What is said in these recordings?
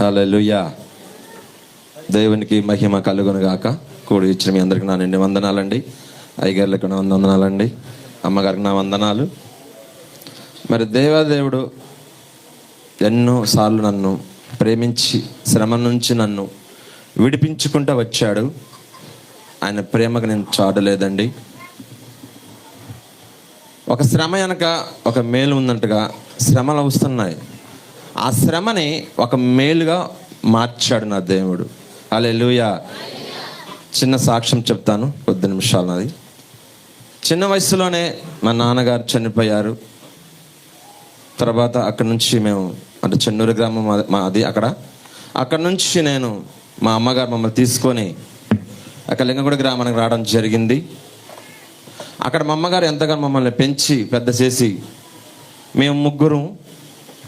హలోయా దేవునికి మహిమ కలుగునుగాక. కూడి ఇచ్చిన మీ అందరికి నా నిండి వందనాలండి. అయ్యగారులకు నా వందనాలండి. అమ్మగారికి నా వందనాలు. మరి దేవాదేవుడు ఎన్నో సార్లు నన్ను ప్రేమించి శ్రమ నుంచి నన్ను విడిపించుకుంటూ వచ్చాడు. ఆయన ప్రేమకు నేను చాటలేదండి. ఒక శ్రమ వెనక ఒక మేలు ఉందంటగా శ్రమలు వస్తున్నాయి. ఆ శ్రమని ఒక మేలుగా మార్చాడు నా దేవుడు. అలే చిన్న సాక్ష్యం చెప్తాను కొద్ది నిమిషాలు నాది. చిన్న వయసులోనే మా నాన్నగారు చనిపోయారు. తర్వాత అక్కడ నుంచి మేము అంటే చెన్నూరు గ్రామం మా- మాది అక్కడ. అక్కడ నుంచి నేను మా అమ్మగారు మమ్మల్ని తీసుకొని అక్కడ లింగగూడ గ్రామానికి రావడం జరిగింది. అక్కడ మా అమ్మగారు ఎంతగానో మమ్మల్ని పెంచి పెద్ద చేసి మేము ముగ్గురు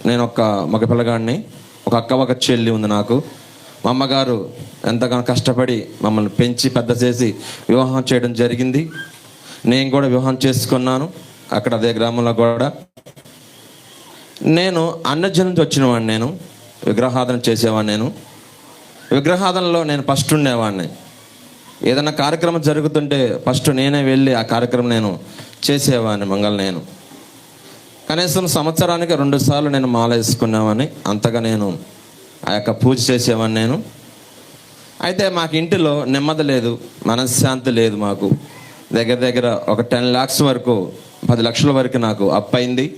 నేను ఒక మగ పిల్లగాడిని ఒక అక్క ఒక చెల్లి ఉంది నాకు. మా అమ్మగారు ఎంతగానో కష్టపడి మమ్మల్ని పెంచి పెద్ద చేసి వివాహం చేయడం జరిగింది. నేను కూడా వివాహం చేసుకున్నాను అక్కడ అదే గ్రామంలో కూడా. నేను అన్నజనం నుంచి వచ్చినవాడిని నేను విగ్రహాదన చేసేవాడిని నేను. విగ్రహాదనలో నేను ఫస్ట్ ఉండేవాడిని. ఏదైనా కార్యక్రమం జరుగుతుంటే ఫస్ట్ నేనే వెళ్ళి ఆ కార్యక్రమం నేను చేసేవాడిని మంగళ నేను. కనీసం సంవత్సరానికి రెండు సార్లు నేను మాల వేసుకున్నామని అంతగా నేను ఆ యొక్క పూజ చేసేవాడిని నేను. అయితే మాకు ఇంటిలో నెమ్మది లేదు మనశ్శాంతి లేదు మాకు. దగ్గర దగ్గర ఒక టెన్ లాక్స్ వరకు పది లక్షల వరకు నాకు అప్పైంది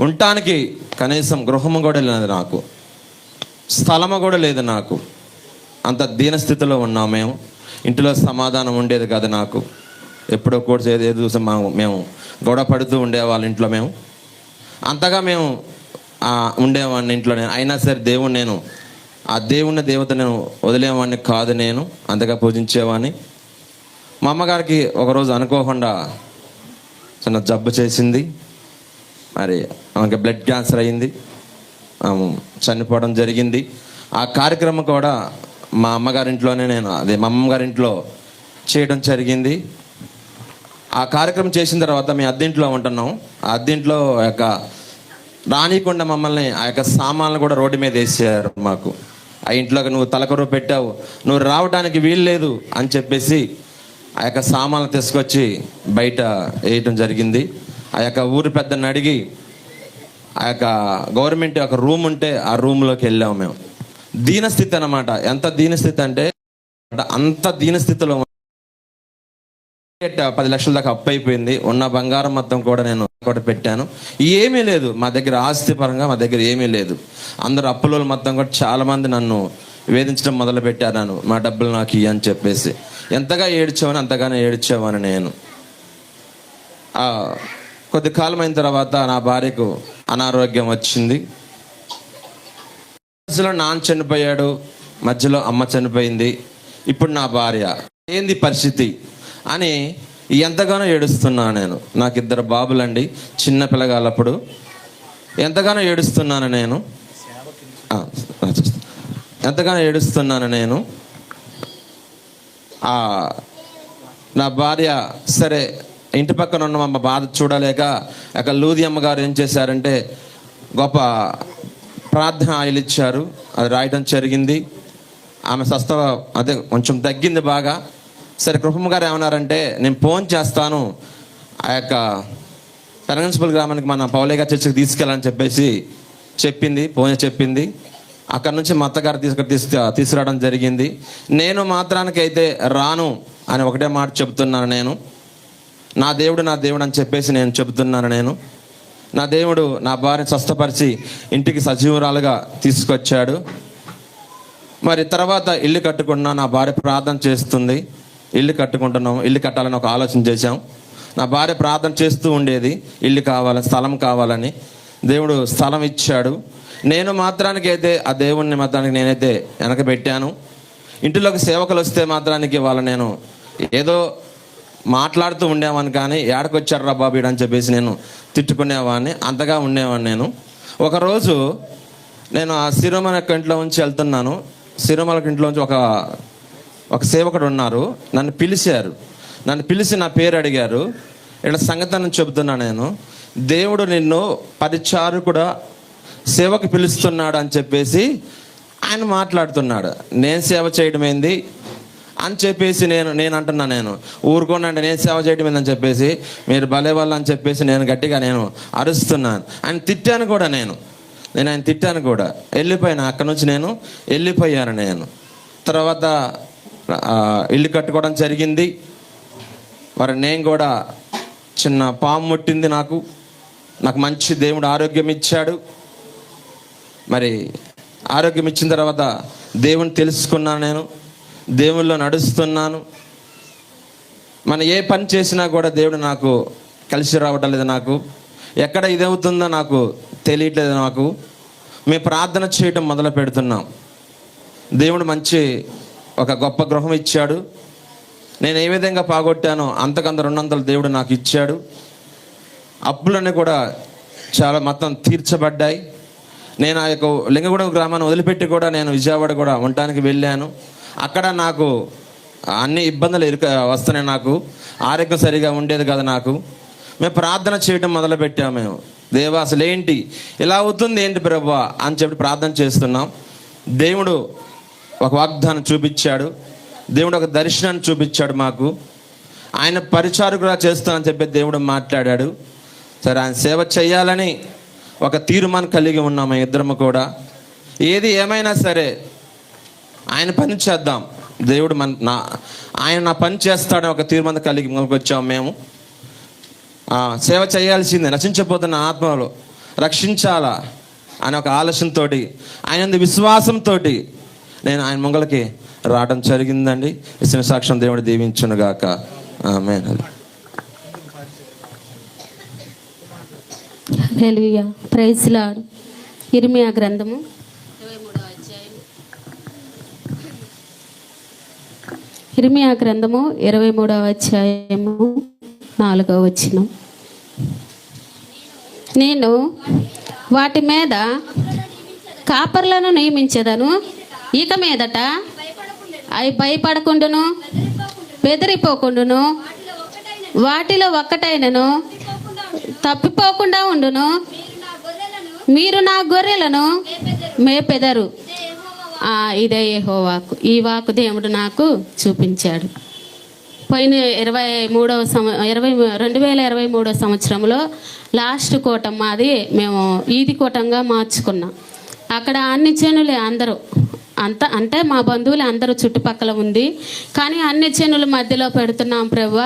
ఉండటానికి కనీసం గృహము కూడా లేదు నాకు. స్థలము కూడా లేదు నాకు. అంత దీనస్థితిలో ఉన్నాం మేము. ఇంటిలో సమాధానం ఉండేది కాదు నాకు. ఎప్పుడో కూడా ఏదో ఏదో మా మేము గొడవ పడుతూ ఉండేవాళ్ళ ఇంట్లో మేము. అంతగా మేము ఉండేవాడిని ఇంట్లో నేను. అయినా సరే దేవుడు నేను ఆ దేవుని దేవత నేను వదిలేవాడిని కాదు నేను అంతగా పూజించేవాడిని. మా అమ్మగారికి ఒకరోజు అనుకోకుండా చిన్న జబ్బు చేసింది. మరి ఆమెకి బ్లడ్ క్యాన్సర్ అయింది. ఆమె చనిపోవడం జరిగింది. ఆ కార్యక్రమం కూడా మా అమ్మగారింట్లోనే నేను అదే మా అమ్మగారింట్లో చేయడం జరిగింది. ఆ కార్యక్రమం చేసిన తర్వాత మేము అద్దెంట్లో ఉంటున్నాం. ఆ అద్దెంట్లో ఆ యొక్క రానికుండా మమ్మల్ని ఆ యొక్క సామాన్లు కూడా రోడ్డు మీద వేసారు మాకు. ఆ ఇంట్లోకి నువ్వు తలకరు పెట్టావు. నువ్వు రావడానికి వీలు లేదు అని చెప్పేసి ఆ యొక్క సామాన్లు తీసుకొచ్చి బయట వేయటం జరిగింది. ఆ యొక్క ఊరి పెద్దని అడిగి ఆ యొక్క గవర్నమెంట్ యొక్క రూమ్ ఉంటే ఆ రూమ్లోకి వెళ్ళాము మేము. దీనస్థితి అన్నమాట. ఎంత దీనస్థితి అంటే అంత దీనస్థితిలో పది లక్షల దాకా అప్పు అయిపోయింది. ఉన్న బంగారం మొత్తం కూడా నేను కూడా పెట్టాను. ఏమీ లేదు. మా దగ్గర ఆస్తి పరంగా మా దగ్గర ఏమీ లేదు. అందరు అప్పులో మొత్తం కూడా చాలా మంది నన్ను వేధించడం మొదలు పెట్టారు నన్ను. మా డబ్బులు నాకు ఇయ్యి అని చెప్పేసి. ఎంతగా ఏడ్చావని అంతగానే ఏడ్చావని నేను. కొద్ది కాలం అయిన తర్వాత నా భార్యకు అనారోగ్యం వచ్చింది. మధ్యలో నాన్న చనిపోయాడు. మధ్యలో అమ్మ చనిపోయింది. ఇప్పుడు నా భార్య. ఏంది పరిస్థితి? అని ఎంతగానో ఏడుస్తున్నాను నేను. నాకు ఇద్దరు బాబులండి చిన్న పిల్లగాళ్ళప్పుడు. ఎంతగానో ఏడుస్తున్నాను నేను. ఎంతగానో ఏడుస్తున్నాను నేను. నా భార్య సరే ఇంటి పక్కన ఉన్న మా బాధ చూడలేక అక్కడ లూది అమ్మగారు ఏం చేశారంటే గొప్ప ప్రార్థన ఆయిల్ ఇచ్చారు. అది రాయడం జరిగింది. ఆమె స్వస్థ అదే కొంచెం తగ్గింది బాగా. సరే కృపమ్మ గారు ఏమన్నారంటే నేను ఫోన్ చేస్తాను. ఆ యొక్క పెరగన్సిపల్ గ్రామానికి మన పౌలేగా చర్చికి తీసుకెళ్ళాలని చెప్పేసి చెప్పింది ఫోన్ చెప్పింది. అక్కడ నుంచి మా అత్తగారు తీసుకు తీసుకు తీసుకురావడం జరిగింది. నేను మాత్రానికైతే రాను అని ఒకటే మాట చెప్తున్నాను నేను. నా దేవుడు నా దేవుడు అని చెప్పేసి నేను చెబుతున్నాను నేను. నా దేవుడు నా భార్య స్వస్థపరిచి ఇంటికి సజీవురాలుగా తీసుకొచ్చాడు. మరి తర్వాత ఇల్లు కట్టుకున్నా నా భార్య ప్రార్థన చేస్తుంది. ఇల్లు కట్టుకుంటున్నాం ఇల్లు కట్టాలని ఒక ఆలోచన చేశాం. నా భార్య ప్రార్థన చేస్తూ ఉండేది ఇల్లు కావాలని స్థలం కావాలని. దేవుడు స్థలం ఇచ్చాడు. నేను మాత్రానికి అయితే ఆ దేవుణ్ణి మాత్రానికి నేనైతే వెనకబెట్టాను ఇంటిలోకి సేవకులు వస్తే మాత్రానికి వాళ్ళ నేను ఏదో మాట్లాడుతూ ఉండేవాడిని కానీ ఏడకొచ్చారు రా బాబు అని చెప్పేసి నేను తిట్టుకునేవాడిని అంతగా ఉండేవాడిని నేను. ఒకరోజు నేను ఆ సిరిమల యొక్క ఇంట్లో నుంచి వెళ్తున్నాను. సిరిమల ఇంట్లో నుంచి ఒక ఒక సేవకుడు ఉన్నారు. నన్ను పిలిచారు. నన్ను పిలిచి నా పేరు అడిగారు. ఇక్కడ సంగతనం చెబుతున్నా నేను. దేవుడు నిన్ను పరిచారు కూడా సేవకు పిలుస్తున్నాడు అని చెప్పేసి ఆయన మాట్లాడుతున్నాడు. నేను సేవ చేయడం ఏంది? అని చెప్పేసి నేను నేను అంటున్నా నేను. ఊరుకోనండి నేను సేవ చేయడం ఏందని చెప్పేసి. మీరు భలే వాళ్ళు అని చెప్పేసి నేను గట్టిగా నేను అరుస్తున్నాను. ఆయన తిట్టాను కూడా నేను. నేను ఆయన తిట్టాను కూడా. వెళ్ళిపోయాను. అక్కడ నుంచి నేను వెళ్ళిపోయాను నేను. తర్వాత ఇల్లు కట్టుకోవడం జరిగింది. మరి నేను కూడా చిన్న పాము ముట్టింది నాకు. నాకు మంచి దేవుడు ఆరోగ్యం ఇచ్చాడు. మరి ఆరోగ్యం ఇచ్చిన తర్వాత దేవుని తెలుసుకున్నాను నేను. దేవుల్లో నడుస్తున్నాను. మన ఏ పని చేసినా కూడా దేవుడు నాకు కలిసి రావటం లేదు నాకు. ఎక్కడ ఇదవుతుందో నాకు తెలియట్లేదు నాకు. మేము ప్రార్థన చేయటం మొదలు పెడుతున్నాం. దేవుడు మంచి ఒక గొప్ప గృహం ఇచ్చాడు. నేను ఏ విధంగా పాగొట్టానో అంతకంత రెండొందలు దేవుడు నాకు ఇచ్చాడు. అప్పులన్నీ కూడా చాలా మొత్తం తీర్చబడ్డాయి. నేను ఆ యొక్క లింగగూడెం గ్రామాన్ని వదిలిపెట్టి కూడా నేను విజయవాడ కూడా ఉండటానికి వెళ్ళాను. అక్కడ నాకు అన్ని ఇబ్బందులు ఇరుక వస్తున్నాయి నాకు. ఆరోగ్యం సరిగా ఉండేది కదా నాకు. మేము ప్రార్థన చేయడం మొదలుపెట్టాము మేము. దేవా అసలు ఏంటి ఇలా అవుతుంది ఏంటి ప్రభా అని చెప్పి ప్రార్థన చేస్తున్నాం. దేవుడు ఒక వాగ్దానం చూపించాడు. దేవుడు ఒక దర్శనాన్ని చూపించాడు మాకు. ఆయన పరిచారకుగా చేస్తానని చెప్పి దేవుడు మాట్లాడాడు. సరే ఆయన సేవ చేయాలని ఒక తీర్మానం కలిగి ఉన్నాము ఇద్దరము కూడా. ఏది ఏమైనా సరే ఆయన పని చేద్దాం. దేవుడు మన నా ఆయన నా పని చేస్తాడని ఒక తీర్మానం కలిగి ముందుకు వచ్చాము మేము. సేవ చేయాల్సిందే నశించబోతున్న ఆత్మలో రక్షించాలా అని ఒక ఆలోచనతోటి ఆయన విశ్వాసంతో నేను ఆయన ముంగలకి రావడం జరిగిందండి. ఇచ్చిన సాక్ష్యం దేవుడు దీవించునుగాక. ఆమె హల్లెలూయా. ఇర్మియా గ్రంథము. ఇర్మియా గ్రంథము ఇరవై మూడవ అధ్యాయము నాలుగవ వచ్చిన నేను వాటి మీద కాపర్లను నియమించదను. ఇక మీదట అవి భయపడకుండును బెదిరిపోకుండును వాటిలో ఒక్కటైనను తప్పిపోకుండా ఉండును. మీరు నా గొర్రెలను మేపెదరు. ఇదే ఏహో వాకు ఈ వాకు దేవుడు నాకు చూపించాడు. పోయిన ఇరవై మూడవ సంవ ఇరవై రెండు వేల ఇరవై మూడవ సంవత్సరంలో లాస్ట్ కూటం మాది మేము ఈది కూటంగా మార్చుకున్నాం. అక్కడ అన్ని జనులే అందరూ అంత అంటే మా బంధువులు అందరూ చుట్టుపక్కల ఉంది కానీ అన్ని జనుల మధ్యలో పెడుతున్నాం ప్రభు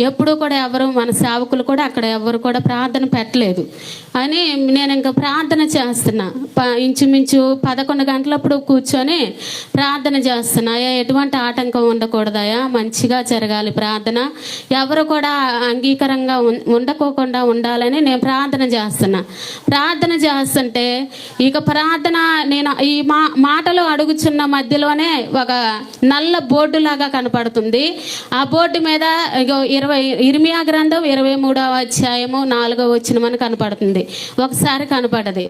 ఎప్పుడు కూడా ఎవరు మన సేవకులు కూడా అక్కడ ఎవరు కూడా ప్రార్థన పెట్టలేదు. అని నేను ఇంకా ప్రార్థన చేస్తున్నా. ప ఇంచుమించు పదకొండు గంటలప్పుడు కూర్చొని ప్రార్థన చేస్తున్నా. ఎటువంటి ఆటంకం ఉండకూడదయా మంచిగా జరగాలి ప్రార్థన. ఎవరు కూడా అంగీకారంగా ఉం- ఉండకోకుండా ఉండాలని నేను ప్రార్థన చేస్తున్నా. ప్రార్థన చేస్తుంటే ఇక ప్రార్థన నేను ఈ మా మాటలు అడుగుచున్న మధ్యలోనే ఒక నల్ల బోర్డు లాగా కనపడుతుంది. ఆ బోర్డు మీద ఇరవై ఇర్మియా గ్రంథం ఇరవై మూడవ అధ్యాయము నాలుగవ వచ్చినమని కనపడుతుంది. ఒకసారి కనపడది.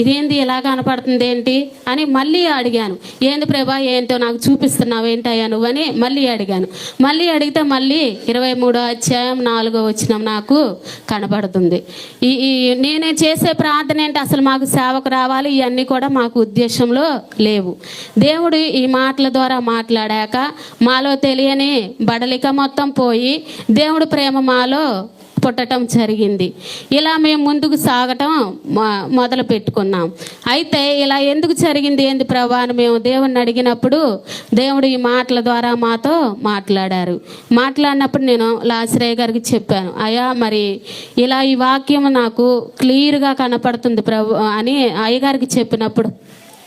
ఇదేంది ఇలా కనపడుతుంది ఏంటి అని మళ్ళీ అడిగాను. ఏంది ప్రభా ఏంటో నాకు చూపిస్తున్నావు ఏంటయ్యా నువ్వని మళ్ళీ అడిగాను. మళ్ళీ అడిగితే మళ్ళీ ఇరవై మూడో అధ్యాయం నాలుగో వచ్చిన నాకు కనపడుతుంది. ఈ ఈ నేనే చేసే ప్రార్థన ఏంటి? అసలు మాకు సేవకు రావాలి? ఇవన్నీ కూడా మాకు ఉద్దేశంలో లేవు. దేవుడు ఈ మాటల ద్వారా మాట్లాడాక మాలో తెలియని బడలిక మొత్తం పోయి దేవుడు ప్రేమ మాలో పుట్టడం జరిగింది. ఇలా మేము ముందుకు సాగటం మొదలు పెట్టుకున్నాం. అయితే ఇలా ఎందుకు జరిగింది ఏంది ప్రభా అని మేము దేవుణ్ణి అడిగినప్పుడు దేవుడు ఈ మాటల ద్వారా మాతో మాట్లాడారు. మాట్లాడినప్పుడు నేను లాశ్రయ్య గారికి చెప్పాను అయ్యా మరి ఇలా ఈ వాక్యం నాకు క్లియర్గా కనపడుతుంది ప్రభు అని అయ్యగారికి చెప్పినప్పుడు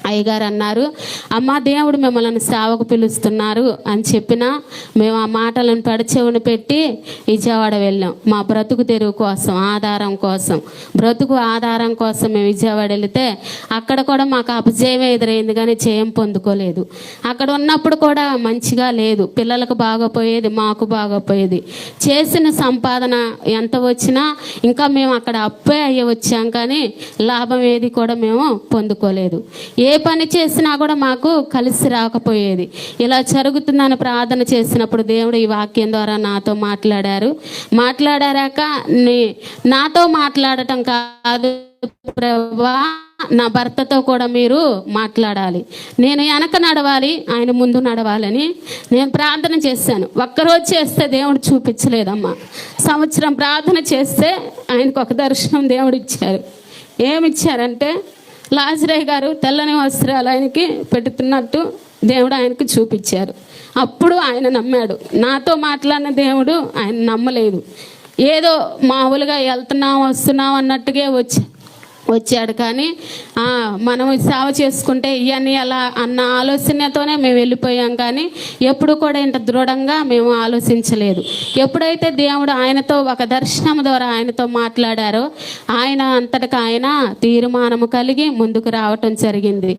అయ్యగారు అన్నారు అమ్మ దేవుడు మిమ్మల్ని సేవకు పిలుస్తున్నారు అని చెప్పిన మేము ఆ మాటలను పడిచెవుని పెట్టి విజయవాడ వెళ్ళాం. మా బ్రతుకు తెరువు కోసం ఆధారం కోసం. బ్రతుకు ఆధారం కోసం మేము విజయవాడ వెళితే అక్కడ కూడా మాకు అపజయమే ఎదురైంది కానీ జయం పొందుకోలేదు. అక్కడ ఉన్నప్పుడు కూడా మంచిగా లేదు. పిల్లలకు బాగపోయేది మాకు బాగపోయేది. చేసిన సంపాదన ఎంత వచ్చినా ఇంకా మేము అక్కడ అప్పే అయ్యి వచ్చాం కానీ లాభం ఏది కూడా మేము పొందుకోలేదు. ఏ ఏ పని చేసినా కూడా మాకు కలిసి రాకపోయేది. ఇలా జరుగుతుందని ప్రార్థన చేసినప్పుడు దేవుడు ఈ వాక్యం ద్వారా నాతో మాట్లాడారు. మాట్లాడారాక నీ నాతో మాట్లాడటం కాదు ప్రభా నా భర్తతో కూడా మీరు మాట్లాడాలి. నేను వెనక నడవాలి ఆయన ముందు నడవాలని నేను ప్రార్థన చేశాను. ఒక్కరోజు చేస్తే దేవుడు చూపించలేదమ్మా. సంవత్సరం ప్రార్థన చేస్తే ఆయనకు ఒక దర్శనం దేవుడు ఇచ్చారు. ఏమి లాజరే గారు తెల్లని వస్త్రాలు ఆయనకి పెడుతున్నట్టు దేవుడు ఆయనకు చూపించారు. అప్పుడు ఆయన నమ్మాడు. నాతో మాట్లాడిన దేవుడు ఆయన నమ్మలేదు. ఏదో మామూలుగా వెళ్తున్నాం వస్తున్నాం అన్నట్టుగా వచ్చి వచ్చాడు. కానీ మనం సేవ చేసుకుంటే ఇవన్నీ అలా అన్న ఆలోచనతోనే మేము వెళ్ళిపోయాం. కానీ ఎప్పుడు కూడా ఇంత దృఢంగా మేము ఆలోచించలేదు. ఎప్పుడైతే దేవుడు ఆయనతో ఒక దర్శనం ద్వారా ఆయనతో మాట్లాడారో ఆయన అంతటికి ఆయన తీర్మానము కలిగి ముందుకు రావటం జరిగింది.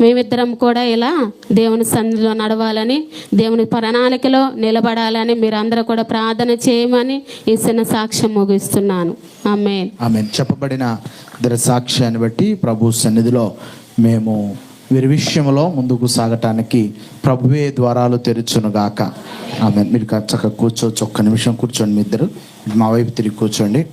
మేమిద్దరం కూడా ఇలా దేవుని సన్నిధిలో నడవాలని దేవుని ప్రణాళికలో నిలబడాలని మీరందరూ కూడా ప్రార్థన చేయమని ఈ చిన్న సాక్ష్యం ముగిస్తున్నాను. ఆమె చెప్పబడిన సాక్ష్యాన్ని బట్టి ప్రభు సన్నిధిలో మేము వీరి విషయంలో ముందుకు సాగటానికి ప్రభువే ద్వారాలు తెరుచునుగాక ఆమె మీరు చక్కగా కూర్చోవచ్చు ఒక్క నిమిషం కూర్చోండి మీ ఇద్దరు. మా వైపు తిరిగి కూర్చోండి.